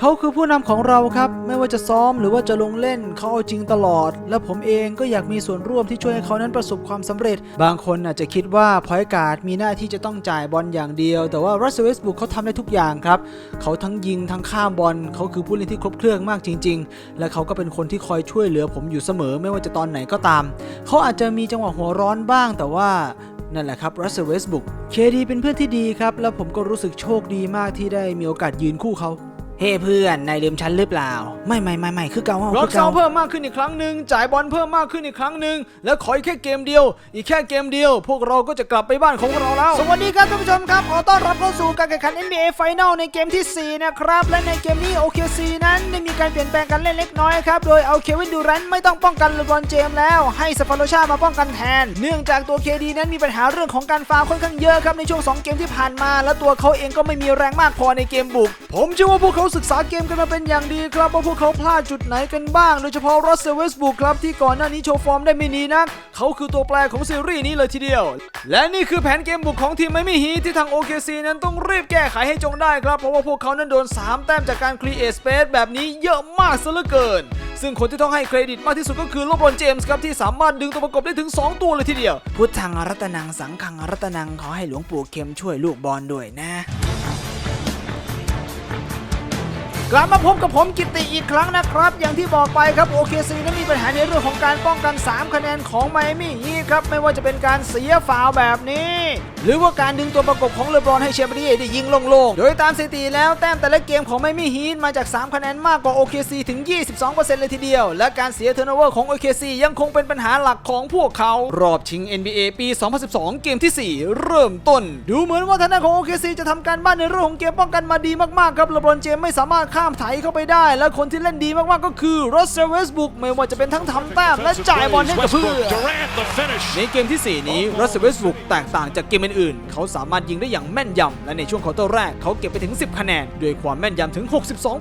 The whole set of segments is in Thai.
เขาคือผู้นำของเราครับ ไม่ว่าจะซ้อมหรือว่าจะลงเล่นเขาเอาจริงตลอด และผมเองก็อยากมีส่วนร่วมที่ช่วยให้เขานั้นประสบความสำเร็จ บางคนอาจจะคิดว่าพอยการ์ดมีหน้าที่จะต้องจ่ายบอลอย่างเดียว แต่ว่ารัสเซลเวสบุกเขาทำได้ทุกอย่างครับ เขาทั้งยิงทั้งข้ามบอลเขาคือผู้เล่นที่ครบเครื่องมากจริง ๆ และเขาก็เป็นคนที่คอยช่วยเหลือผมอยู่เสมอ ไม่ว่าจะตอนไหนก็ตาม เขาอาจจะมีจังหวะหัวร้อนบ้าง แต่ว่านั่นแหละครับรัสเซลเวสบุกเคดีเป็นเพื่อนที่ดีครับแล้วผมก็รู้สึกโชคดีมากที่ได้มีโอกาสยืนคู่เขา เฮ้เพื่อน นายลืมฉันหรือเปล่า ไม่ไม่ไม่ไม่คือเก่าล็อกเซาเพิ่มมากขึ้นอีกครั้งหนึ่งจ่ายบอลเพิ่มมากขึ้นอีกครั้งหนึ่งและขออีกแค่เกมเดียว อีกแค่เกมเดียว พวกเราก็จะกลับไปบ้านของเราแล้ว สวัสดีครับท่านผู้ชมครับ ขอต้อนรับเข้าสู่การแข่งขัน NBA Final ในเกมที่ 4 นะครับ และในเกมนี้ OKC นั้นได้มีการเปลี่ยนแปลงการเล่นเล็กน้อยครับ โดยเอาเควินดูแรนต์ไม่ต้องป้องกันเลบรอนเจมส์แล้ว ให้สฟาโลชามาป้องกันแทน เนื่องจากตัว KD นั้นมีปัญหาเรื่องของการฟาวล์ค่อนข้างเยอะครับในช่วง 2 เกมที่ผ่านมา และตัวเขาเองก็ไม่มีแรงมากพอในเกมบุก ผมเชื่อว่าพวกเขาศึกษาเกมกันมาเป็นอย่างดีครับว่าพวกเขาพลาดจุดไหนกันบ้าง โดยเฉพาะรัสเซเวสบุกครับที่ก่อนหน้านี้โชว์ฟอร์มได้ไม่ดีนัก เขาคือตัวแปรของซีรีส์นี้เลยทีเดียว และนี่คือแผนเกมบุกของทีมไมมี่ฮีทที่ทาง OKC นั้นต้องรีบแก้ไขให้จงได้ครับ เพราะว่าพวกเขานั้นโดน 3 แต้มจากการครีเอทสเปซแบบนี้เยอะมากซะเหลือเกินซึ่งคนที่ต้องให้เครดิตมากที่สุดก็คือโลบรอนเจมส์ครับที่สามารถดึงตัวประกบได้ถึง 2 ตัวเลยทีเดียว พุทธังรัตนังสังขังรัตนังขอให้หลวงปู่เข็มช่วยลูกบอลด้วยนะ กลับมาพบกับผมกิตติอีกครั้งนะครับ อย่างที่บอกไปครับ OKC นั้นมีปัญหาในเรื่องของการป้องกัน 3 คะแนนของไมอามี่ฮีครับ ไม่ว่าจะเป็นการเสียฟาวแบบนี้ หรือว่าการดึงตัวประกบของเลบรอนให้เชมเบรี่ได้ยิงโล่งๆ โดยตามสถิติแล้วแต้มแต่ละเกมของไมอามี่ฮีมาจาก 3 คะแนนมากกว่า OKC ถึง 22%เลยทีเดียว และการเสียเทอร์โนเวอร์ของ OKC ยังคงเป็นปัญหาหลักของพวกเขา รอบชิง NBA ปี 2012 เกมทีสี่4 เริ่มต้น ดูเหมือนว่าทางด้านของ OKC จะทำการบ้านในเรื่องของเกมป้องกันมาดีมากๆครับเลบรอนเจมส์ไม่สามารถข้ามไถเข้าไปได้ และคนที่เล่นดีมากๆก็คือรัสเซลเวสบุกไม่ว่าจะเป็นทั้งทำแต้มและจ่ายบอลให้กับเพื่อน Durant the finish. ในเกมทีสี่4 นี้รัสเซลเวสบุกแตกต่างจากเกมอื่นๆ เขาสามารถยิงได้อย่างแม่นยำและในช่วงควอเตอร์แรกเขาเก็บไปถึง 10 คะแนนด้วยความแม่นยำถึง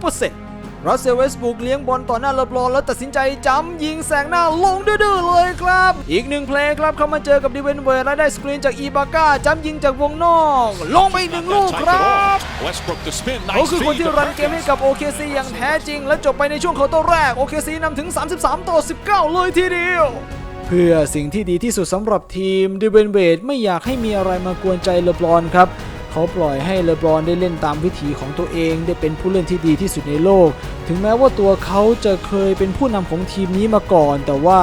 62% รัสเซลเวสบุกเลี้ยงบอลต่อหน้าเลบรอนแล้วตัดสินใจจ้ำยิงแสงหน้าลงดื้อๆเลยครับ อีกหนึ่งเพลย์ครับเข้ามาเจอกับดิเวนเวร์และได้สกรีนจากอีบาก้าจ้ำยิงจากวงนอก ลงไปอีกหนึ่งลูก Tied ค it รับ off. Westbrook the spin. เขา Nice คือคน feed ที่ to รันเกมให้กับ OKC อย่างแท้จริง และจบไปในช่วงควอเตอร์แรก OKC นำถึง 33 ต่อ 19 เลยทีเดียวเพื่อสิ่งที่ดีที่สุดสำหรับทีมดิเวนเวดไม่อยากให้มีอะไรมากวนใจเลบรอนครับ เขาปล่อยให้เลบรอนได้เล่นตามวิถีของตัวเอง ได้เป็นผู้เล่นที่ดีที่สุดในโลก ถึงแม้ว่าตัวเขาจะเคยเป็นผู้นำของทีมนี้มาก่อน แต่ว่า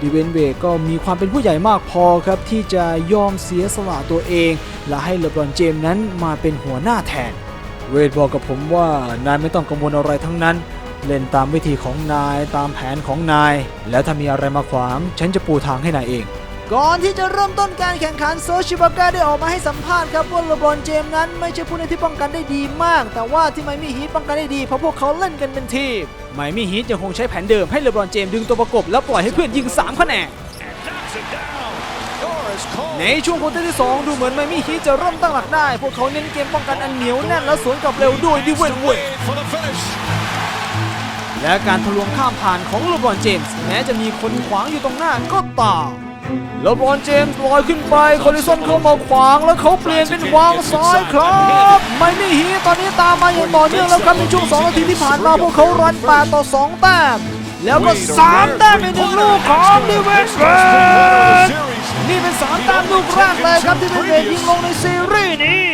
ดิเวนเวก็มีความเป็นผู้ใหญ่มากพอครับ ที่จะยอมเสียสละตัวเอง และให้เลบรอนเจมส์นั้นมาเป็นหัวหน้าแทน เวดบอกกับผมว่านายไม่ต้องกังวลอะไรทั้งนั้น เล่นตามวิธีของนายตามแผนของนาย แล้วถ้ามีอะไรมาขวาง ฉันจะปูทางให้นายเอง ก่อนที่จะเริ่มต้นการแข่งขันโซชิบาก้าได้ออกมาให้สัมภาษณ์ครับว่าเลบรอนเจมส์นั้นไม่ใช่ผู้เล่นที่ป้องกันได้ดีมาก แต่ว่าที่ไมมี่ฮีทป้องกันได้ดีเพราะพวกเขาเล่นกันเป็นทีมไมมี่ฮีทยังคงใช้แผนเดิมให้เลบรอนเจมส์ดึงตัวประกบแล้วปล่อยให้เพื่อนยิง3คะแนนในช่วงควอเตอร์ที่ 2 ดูเหมือนไมมี่ฮีทจะเริ่มตั้งหลักได้ พวกเขาเน้นเกมป้องกันอันเหนียวแน่นและสวนกลับเร็วด้วยดิเวนเวนและการทะลวงข้ามผ่านของเลบรอนเจมส์แม้จะมีคนขวางอยู่ตรงหน้าก็ตาม เลบรอนเจมส์ลอยขึ้นไปคอลิสันเข้ามาขวางแล้วเขาเปลี่ยนเป็นวางซ้ายครับไมมี่ฮีตอนนี้ตามมาอย่างต่อเนื่องแล้วครับในช่วง2นาทีที่ผ่านมาพวกเขารัน8ต่อ 2 แต้มแล้วก็ 3 แต้มในหนึ่งลูกของดิเวนเวดนี่เป็น 3 แต้มลูกแรกเลยครับที่เป็นเวทยิงลงในซีรีส์นี้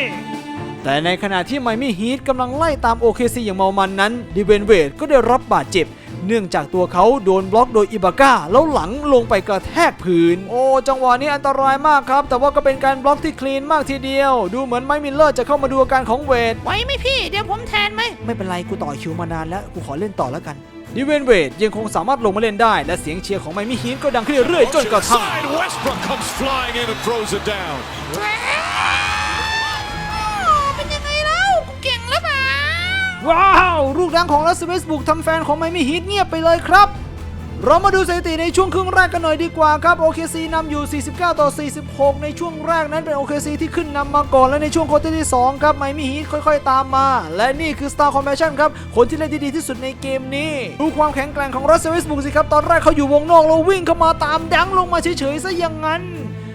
แต่ในขณะที่ไมมี่ฮีทกำลังไล่ตาม OKC อย่างเมามันนั้นดิเวนเวดก็ได้รับบาดเจ็บ เนื่องจากตัวเขาโดนบล็อกโดยอิบาก้าแล้วหลังลงไปกระแทกพื้น โอ้ จังหวะนี้อันตรายมากครับ แต่ว่าก็เป็นการบล็อกที่คลีนมากทีเดียว ดูเหมือนไมมิลเลอร์จะเข้ามาดูอาการของเวดไหวไหมพี่ เดี๋ยวผมแทนไหม ไม่เป็นไร กูต่อคิวมานานแล้ว กูขอเล่นต่อแล้วกันดิเวนเวดยังคงสามารถลงมาเล่นได้ และเสียงเชียร์ของไมมี่ฮีทก็ดังขึ้นเรื่อยๆจนกระทั่ง ว้าว ลูกดังของลัสเวสบุกทำแฟนของไมมี่ฮีทเงียบไปเลยครับ เรามาดูสถิติในช่วงครึ่งแรกกันหน่อยดีกว่าครับ OKC นำอยู่ 49 ต่อ 46 ในช่วงแรกนั้นเป็น OKC ที่ขึ้นนำมาก่อน และในช่วงควอเตอร์ที่ 2 ครับไมมี่ฮีทค่อยๆ ตามมา และนี่คือ Star Combination ครับ คนที่เล่นดีที่สุดในเกมนี้ ดูความแข็งแกร่งของรัสเวสบุกสิครับ ตอนแรกเขาอยู่วงนอกแล้ววิ่งเข้ามาตามดังลงมาเฉยๆซะอย่างนั้น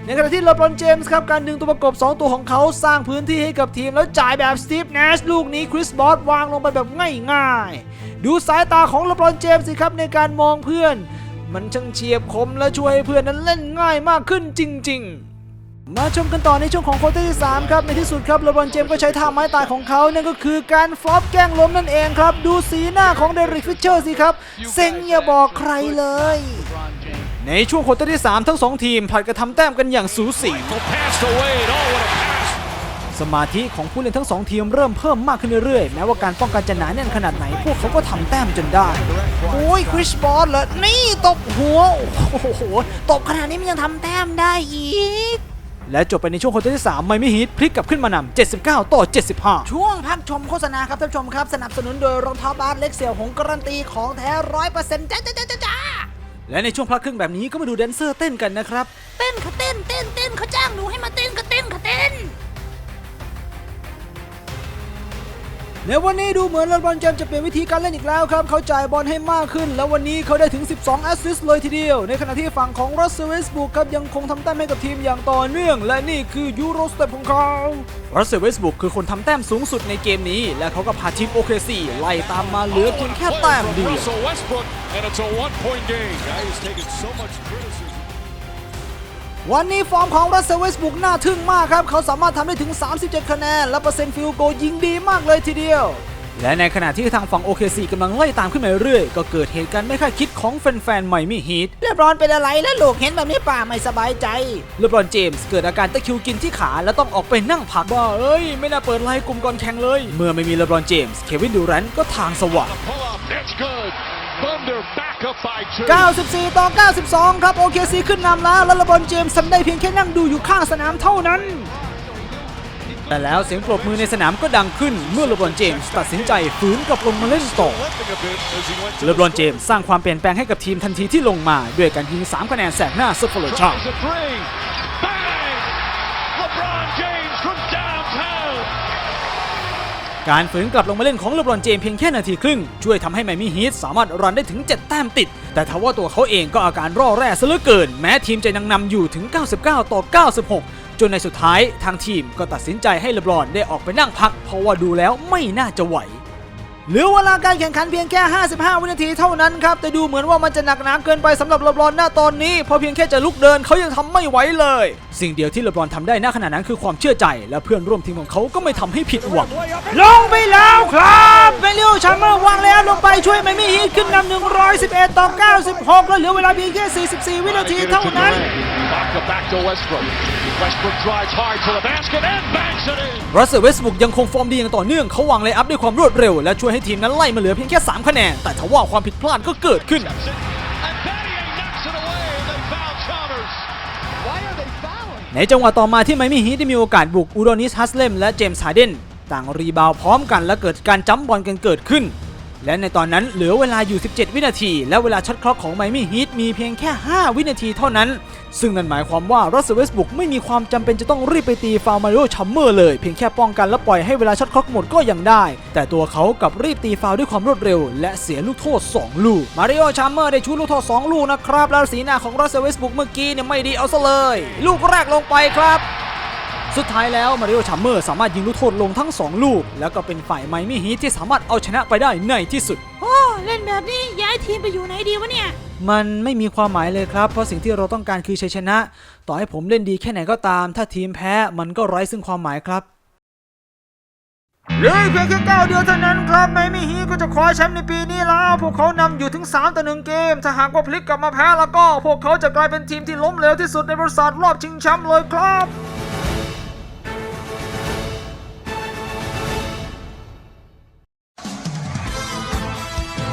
ในขณะที่เลบรอนเจมส์ครับการดึงตัวประกบ 2 ตัวของเขาสร้างพื้นที่ให้กับทีม แล้วจ่ายแบบสตีฟเนชลูกนี้คริสบอสวางลงไปแบบง่ายๆ ดูสายตาของเลบรอนเจมส์สิครับในการมองเพื่อน มันช่างเฉียบคมและช่วยให้เพื่อนนั้นเล่นง่ายมากขึ้นจริง ๆมาชมกันต่อในช่วงของโควอเตอร์ที่ 3 ครับ ในที่สุดครับเลบรอนเจมส์ก็ใช้ท่าไม้ตายของเขานั่นก็คือการฟลอปแกล้งล้มนั่นเองครับ ดูสีหน้าของเดริกฟิชเชอร์สิครับ เซ็งอย่าบอกใครเลย ในช่วงโควอเตอร์ที่ 3 ทั้ง 2 ทีมผลัดกระทำแต้มกันอย่างสูสี Passed away. And oh, what a pass. สมาธิของผู้เล่นทั้ง 2 ทีมเริ่มเพิ่มมากขึ้นเรื่อยๆ แม้ว่าการป้องกันจะหนาแน่นขนาดไหน พวกเขาก็ทำแต้มจนได้ โอ้ยคริสบอสเหรอ นี่ตบหัว โอ้โห ตบขนาดนี้มันยังทำแต้มได้อีกและจบไปในช่วงโควอเตอร์ที่ 3 ไมมี่ฮีทพลิกกลับขึ้นมานำ 79 ต่อ 75 ช่วงพักชมโฆษณาครับท่านผู้ชมครับ สนับสนุนโดยรองเท้าบาสเล็กเสี่ยวหงการันตีของแท้ร้อยเปอร์เซ็นต์จ้าจ้าจ้าจ้า และในช่วงพักครึ่งแบบนี้ก็มาดูแดนเซอร์เต้นกันนะครับ เต้นค่ะเต้นเต้นเต้นเขาจ้างหนูให้มาเต้นก็เต้นค่ะเต้น ในวันนี้ดูเหมือนเลบรอนเจมส์จะเปลี่ยนวิธีการเล่นอีกแล้วครับ เขาจ่ายบอลให้มากขึ้น แล้ววันนี้เขาได้ถึง 12 แอสซิสต์เลยทีเดียว ในขณะที่ฝั่งของรัสเซลเวสบุกครับยังคงทำแต้มให้กับทีมอย่างต่อเนื่อง และนี่คือยูโรสเต็ปของเขารัสเซลเวสบุกคือคนทำแต้มสูงสุดในเกมนี้ และเขาก็พาทีมโอเคซีไล่ตามมาเหลือเพียงแค่แต้ม From เดียว Russell Westbrook, and it's a one-point game. Guy has taken so much criticism. วันนี้ฟอร์มของรัสเซลเวสบุกน่าทึ่งมากครับ เขาสามารถทำได้ถึง 37 คะแนน และเปอร์เซ็นต์ฟิลโกลยิงดีมากเลยทีเดียว และในขณะที่ทางฝั่ง OKC กำลังไล่ตามขึ้นมาเรื่อยๆก็เกิดเหตุการณ์ไม่คาดคิดของแฟนๆไมมี่ฮีทเรียบร้อนเป็นอะไรแล้วลูกเห็นแบบนี้ป่าไม่สบายใจ เลบรอนเจมส์เกิดอาการตะคริวกินที่ขาและต้องออกไปนั่งพักว่าเอ้ย ไม่น่าเปิดไลน์กลุ่มก่อนแข่งเลย เมื่อไม่มีเลบรอนเจมส์เควินดูแรนต์ก็ทางสว่าง Pull up. That's good. 94 ต่อ 92 ครับ โอเคซีขึ้นนำแล้วแล้วลบรอนเจมส์ทำได้เพียงแค่นั่งดูอยู่ข้างสนามเท่านั้น แต่แล้วเสียงปรบมือในสนามก็ดังขึ้นเมื่อเลบรอนเจมส์ตัดสินใจฝืนกลับลงมาเล่นต่อเลบรอนเจมส์สร้างความเปลี่ยนแปลงให้กับทีมทันทีที่ลงมา ด้วยการยิง 3 คะแนนแสกหน้าสเปอร์ชา การฝืนกลับลงมาเล่นของเลบรอนเจมเพียงแค่นาทีครึ่ง ช่วยทำให้ไมมี่ฮีทสามารถรันได้ถึง 7 แต้มติด แต่ทว่าตัวเขาเองก็อาการร่อแร่ซะเหลือเกิน แม้ทีมจะยังนำอยู่ถึง 99 ต่อ 96 จนในสุดท้ายทางทีมก็ตัดสินใจให้เลบรอนได้ออกไปนั่งพัก เพราะว่าดูแล้วไม่น่าจะไหว หลือเวลาการแข่งขันเพียงแค่ 55 วินาทีเท่านั้นครับ แต่ดูเหมือนว่ามันจะหนักหนาเกินไปสำหรับเลบรอนหน้าตอนนี้พราะเพียงแค่จะลุกเดินเขายังทำไม่ไหวเลย สิ่งเดียวที่เลบรอนทำได้ณขณะนั้นคือความเชื่อใจ และเพื่อนร่วมทีมของเขาก็ไม่ทำให้ผิดหวังลงไปแล้วครับเบลลิโอชาร์เมอร์วางแล้วลงไปช่วยไมมี่ฮีทขึ้นนำ111 ต่อ 96 แล้วเหลือเวลาเพียงแค่ 44 วินาทีเท่านั้น Back back to Westbrook. Westbrook drives hard to the basket and banks it in. รัสเซลเวสบุกยังคงฟอร์มดีอย่างต่อเนื่องเขาวางเลยอัพด้วยความรวดเร็ว และช่วยให้ทีมนั้นไล่มาเหลือเพียงแค่ 3 คะแนน แต่ทว่าความผิดพลาดก็เกิดขึ้น And Battier knocks it away and they foul Chalmers. Why are they fouling? ในจังหวะต่อมาที่ไมมี่ฮีทได้มีโอกาสบุกอูโดนิสฮัสเลมและเจมส์ฮาร์เดนต่างรีบาวด์พร้อมกันและเกิดการจัมป์บอลกันเกิดขึ้น และในตอนนั้นเหลือเวลาอยู่ 17 วินาที และเวลาช็อตคล็อกของไมมี่ฮีทมีเพียงแค่ 5 วินาทีเท่านั้น ซึ่งนั่นหมายความว่ารัสเซลเวสบุกไม่มีความจำเป็นจะต้องรีบไปตีฟาวมาริโอชัมเมอร์เลย เพียงแค่ป้องกันและปล่อยให้เวลาช็อตคล็อกหมดก็ยังได้ แต่ตัวเขากับรีบตีฟาวด้วยความรวดเร็ว และเสียลูกโทษ 2 ลูก มาริโอชัมเมอร์ได้ชูลูกโทษ 2 ลูกนะครับ แล้วสีหน้าของรัสเซลเวสบุกเมื่อกี้เนี่ยไม่ดีเอาซะเลย ลูกแรกลงไปครับ สุดท้ายแล้วมาริโอชัมเมอร์สามารถยิงลูกโทษลงทั้ง 2 ลูก แล้วก็เป็นฝ่ายไมมี่ฮีทที่สามารถเอาชนะไปได้ในที่สุด โอ้เล่นแบบนี้ย้ายทีมไปอยู่ไหนดีวะเนี่ย มันไม่มีความหมายเลยครับ เพราะสิ่งที่เราต้องการคือชัยชนะ ต่อให้ผมเล่นดีแค่ไหนก็ตาม ถ้าทีมแพ้มันก็ไร้ซึ่งความหมายครับเหลืออีกเพียงแค่9เดือนเท่านั้นครับไมมี่ฮีทก็จะคว้าแชมป์ในปีนี้แล้ว พวกเขานำอยู่ถึง 3ต่อ1เกม ถ้าหากว่าพลิกกลับมาแพ้แล้วก็ พวกเขาจะกลายเป็นทีมที่ล้มเหลวที่สุดในบริษัทรอบชิงแชมป์เลยครับ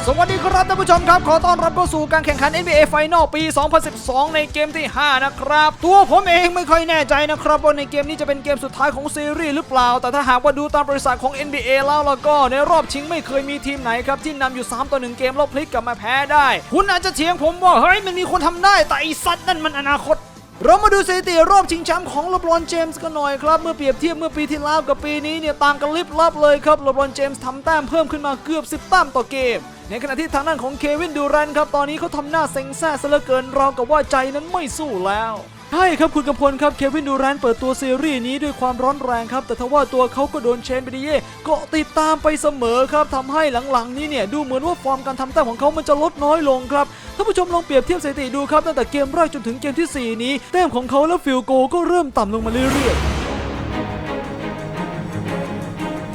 สวัสดีครับท่านผู้ชมครับ ขอต้อนรับเข้าสู่การแข่งขัน NBA Final ปี 2012 ในเกมที่ 5 นะครับ ตัวผมเองไม่ค่อยแน่ใจนะครับว่าในเกมนี้จะเป็นเกมสุดท้ายของซีรีส์หรือเปล่า แต่ถ้าหากว่าดูตามบริษัทของ NBA แล้วแล้วก็ในรอบชิงไม่เคยมีทีมไหนครับ ที่นำอยู่ 3 ต่อ 1 เกมแล้วพลิกกลับมาแพ้ได้ คุณอาจจะเถียงผมว่า เฮ้ยมันมีคนทำได้แต่ไอสัตว์นั่นมันอนาคตเรามาดูสถิติรอบชิงแชมป์ของเลบรอนเจมส์กันหน่อยครับ เมื่อเปรียบเทียบเมื่อปีที่แล้วกับปีนี้เนี่ยต่างกันลิบลับเลยครับเลบรอนเจมส์ทำแต้มเพิ่มขึ้นมาเกือบ 10 แต้มต่อเกม ในขณะที่ทางด้านของเควินดูแรนครับตอนนี้เขาทำหน้าเซ็งแซ่ซะเหลือเกินราวกับว่าใจนั้นไม่สู้แล้วใช่ครับคุณกำพลครับเควินดูแรนเปิดตัวซีรีส์นี้ด้วยความร้อนแรงครับ แต่ทว่าตัวเขาก็โดนเชนเบดิเย่เกาะติดตามไปเสมอครับทำให้หลังๆ นี้เนี่ยดูเหมือนว่าฟอร์มการทำแต้มของเขามันจะลดน้อยลงครับท่านผู้ชมลองเปรียบเทียบสถิติดูครับตั้งแต่เกมแรกจนถึงเกมที่ 4 นี้แต้มของเขาและฟิลโกก็เริ่มต่ำลงมาเรื่อยๆ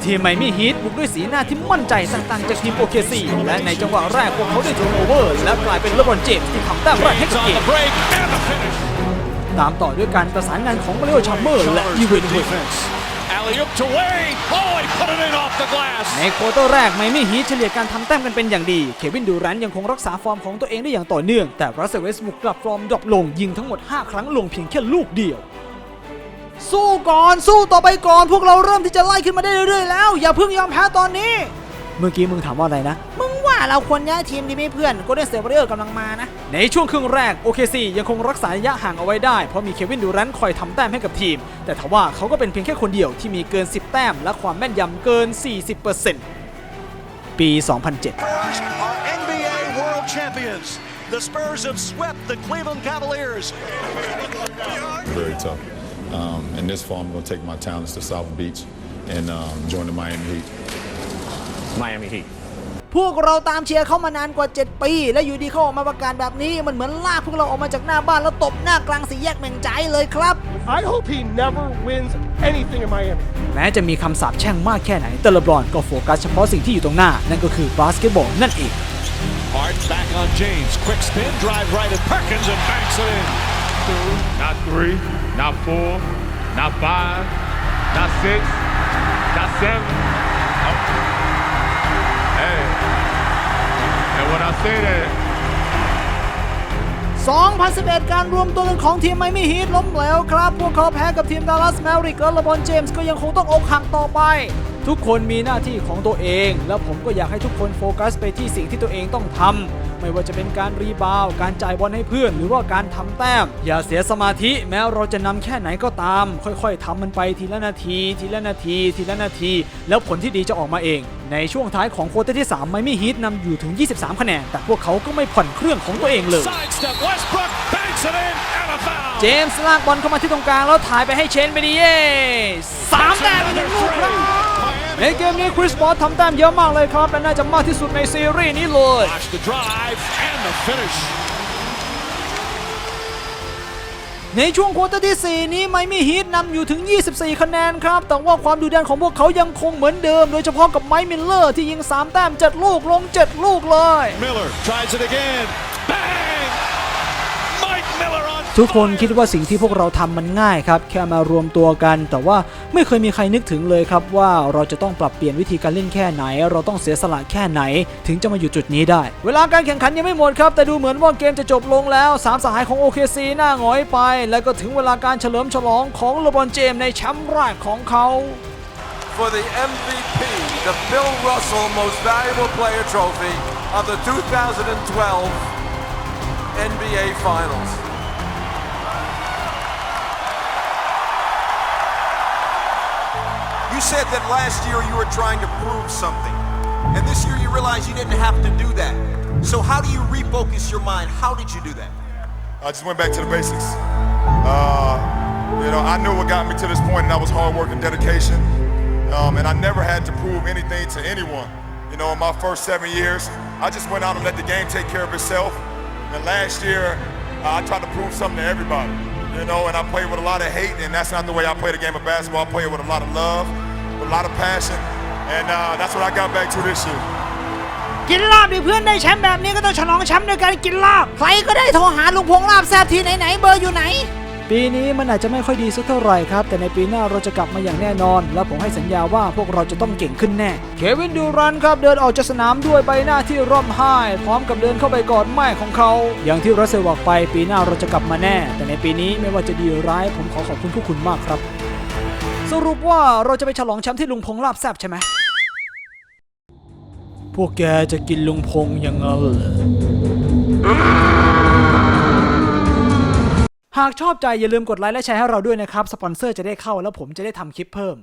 ทีมไมมี่ฮีทบุกด้วยสีหน้าที่มั่นใจต่างๆจากทีมโอเคซีและในจังหวะแรกพวกเขาได้ทูโอเวอร์ และกลายเป็นเลบรอนเจมส์ที่ทำแต้มแรกให้ He's กับ on เก the ม break and the finish. ตามต่อด้วยการประสานงานของมาริโอชัมเมอร์และอีเวนต์เว Defense. Alley up to Wade. Oh, he put it in off the glass. ในโควอเตอร์แรกไมมี่ฮีทเฉลี่ยการทำแต้มกันเป็นอย่างดี เควินดูแรนต์ยังคงรักษาฟอร์มของตัวเองได้อย่างต่อเนื่อง แต่รัสเซลเวสบุกกลับฟอร์มดรอปลงยิงทั้งหมด 5 ครั้งลงเพียงแค่ลูกเดียว สู้ก่อนสู้ต่อไปก่อนพวกเราเริ่มที่จะไล่ขึ้นมาได้เรื่อยๆแล้ว อย่าเพิ่งยอมแพ้ตอนนี้ เมื่อกี้มึงถามว่าอะไรนะ มึงว่าเราควรย้ายทีมดีไหมเพื่อนโกลเด้นสเตทวอริเออร์กำลังมานะ ในช่วงครึ่งแรก OKC ยังคงรักษาระยะห่างเอาไว้ได้ เพราะมีเควินดูแรนต์คอยทำแต้มให้กับทีม แต่ทว่าเขาก็เป็นเพียงแค่คนเดียวที่มีเกิน 10 แต้ม และความแม่นยำเกิน 40%ปี 2007 Spurs are NBA World Champions. The Spurs have swept the Cleveland Cavaliers. very tough. Um, in this fall, I'm going to take my talents to South Beach and um, join the Miami Heat. Miami Heat. พวกเราตามเชียร์เขามานานกว่า 7 ปี และอยู่ดีเขาออกมาประกาศแบบนี้ มันเหมือนลากพวกเราออกมาจากหน้าบ้านแล้วตบหน้ากลางสี่แยกแม่งใจเลยครับ I hope he never wins anything in Miami. แม้จะมีคำสาปแช่งมากแค่ไหน แต่เลบรอนก็โฟกัสเฉพาะสิ่งที่อยู่ตรงหน้า นั่นก็คือบาสเกตบอลนั่นเอง Hart back on James. Quick spin, drive right at Perkins and banks it in. Not three, not four, not five, not six, not seven. Oh. Hey. And when I say that, 2011 การรวมตัวกันของทีมไมมี่ฮีทล้มเหลวครับ พวกเขาแพ้กับทีมดัลลัสแมวริกและลบอนเจมส์ก็ยังคงต้องอกหักต่อไป ทุกคนมีหน้าที่ของตัวเอง แล้วผมก็อยากให้ทุกคนโฟกัสไปที่สิ่งที่ตัวเองต้องทำ ไม่ว่าจะเป็นการรีบาวด์การจ่ายบอลให้เพื่อน หรือว่าการทำแต้ม อย่าเสียสมาธิแม้เราจะนำแค่ไหนก็ตาม ค่อยๆทำมันไปทีละนาที ทีละนาที ทีละนาที แล้วผลที่ดีจะออกมาเอง ในช่วงท้ายของโควอเตอร์ที่ 3 ไมมี่ฮีทนำอยู่ถึง 23 คะแนน แต่พวกเขาก็ไม่ผ่อนเครื่องของตัวเองเลย Sidestep. Westbrook banks it in and a foul. เจมส์ลากบอลเข้ามาที่ตรงกลาง แล้วถ่ายไปให้เชนเบดีเย่สามแต้มหนึ่งลูกครับ ในเกมนี้คริสบอลทำแต้มเยอะมากเลยครับ และน่าจะมากที่สุดในซีรีส์นี้เลย Watch the drive and the finish. ในช่วงควอเตอร์ที่ 4 นี้ไมมี่ฮีทนำอยู่ถึง 24 คะแนนครับ แต่ว่าความดุดันของพวกเขายังคงเหมือนเดิม โดยเฉพาะกับไมค์มิลเลอร์ที่ยิง 3 แต้ม 7 ลูกลง 7 ลูกเลย ทุกคนคิดว่าสิ่งที่พวกเราทำมันง่ายครับแค่มารวมตัวกัน แต่ว่าไม่เคยมีใครนึกถึงเลยครับว่าเราจะต้องปรับเปลี่ยนวิธีการเล่นแค่ไหน เราต้องเสียสละแค่ไหน ถึงจะมาอยู่จุดนี้ได้ เวลาการแข่งขันยังไม่หมดครับ แต่ดูเหมือนว่าเกมจะจบลงแล้วสามสหายของ OKC หน้าหงอยไป แล้วก็ถึงเวลาการเฉลิมฉลองของเลบอนเจมในแชมป์แรกของเขา for the MVP, the Bill Russell Most Valuable Player Trophy of the 2012 NBA Finals. You said that last year you were trying to prove something. And this year you realize you didn't have to do that. So how do you refocus your mind? How did you do that? I just went back to the basics. Uh, you know, I knew what got me to this point, and that was hard work and dedication. Um, and I never had to prove anything to anyone. You know, in my first seven years, I just went out and let the game take care of itself. And last year, uh, I tried to prove something to everybody. You know, and I played with a lot of hate, and that's not the way I play the game of basketball. I play it with a lot of love, with a lot of passion, and uh, that's what I got back to this year. กินลาบดิเพื่อนได้แชมป์แบบนี้ก็ต้องฉลองแชมป์ด้วยการกินลาบ ใครก็ได้โทรหาลุงพงลาบแซบทีไหนๆเบอร์อยู่ไหน ปีนี้มันอาจจะไม่ค่อยดีสักเท่าไหร่ครับ แต่ในปีหน้าเราจะกลับมาอย่างแน่นอน และผมให้สัญญาว่าพวกเราจะต้องเก่งขึ้นแน่ เควินดูรันครับ เดินออกจากสนามด้วยใบหน้าที่ร่ำไห้ พร้อมกับเดินเข้าไปกอดแม่ของเขา อย่างที่รัสเซลบอกไปปีหน้าเราจะกลับมาแน่ แต่ในปีนี้ไม่ว่าจะดีหรือร้ายผมขอขอบคุณพวกคุณมากครับ สรุปว่าเราจะไปฉลองแชมป์ที่ลุงพงลาบแซบใช่ไหม พวกแกจะกินลุงพงอย่างนั้นเหรอหากชอบใจอย่าลืมกดไลค์และแชร์ให้เราด้วยนะครับ สปอนเซอร์จะได้เข้าแล้วผมจะได้ทำคลิปเพิ่ม